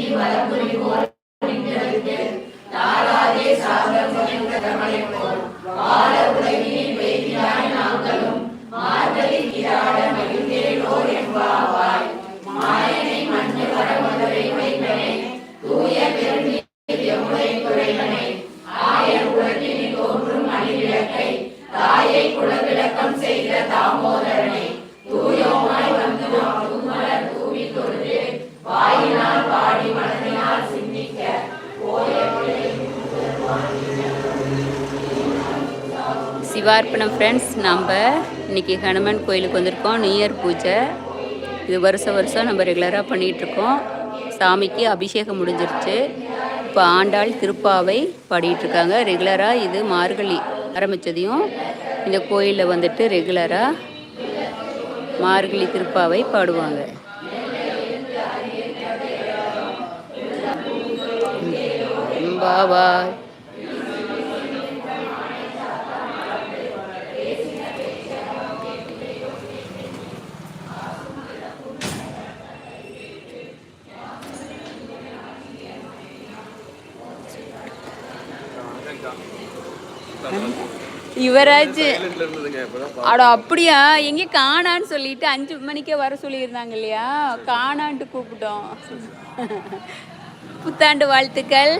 நீ வரம் குறிக்கோள் நின்றதற்கு தாராதே சாகரம் என்ற தமிழை தாமோதரனை. சிவார்ப்பணம் ஃப்ரெண்ட்ஸ் நம்ம இன்றைக்கி ஹனுமன் கோயிலுக்கு வந்திருக்கோம். நியூ இயர் பூஜை. இது வருஷம் வருஷம் நம்ம ரெகுலராக பண்ணிகிட்ருக்கோம் சாமிக்கு அபிஷேகம் முடிஞ்சிருச்சு. இப்போ ஆண்டாள் திருப்பாவை பாடிட்டுருக்காங்க. ரெகுலராக இது மார்கழி ஆரம்பித்ததையும் இந்த கோயிலில் வந்துட்டு ரெகுலராக மார்கழி திருப்பாவை பாடுவாங்க. பாபாய் யுவராஜ். அட அப்படியா? எங்கே காணான்னு சொல்லிட்டு அஞ்சு மணிக்கே வர சொல்லியிருந்தாங்க இல்லையா? காணான்ட்டு கூப்பிட்டோம். புத்தாண்டு வாழ்த்துக்கள்.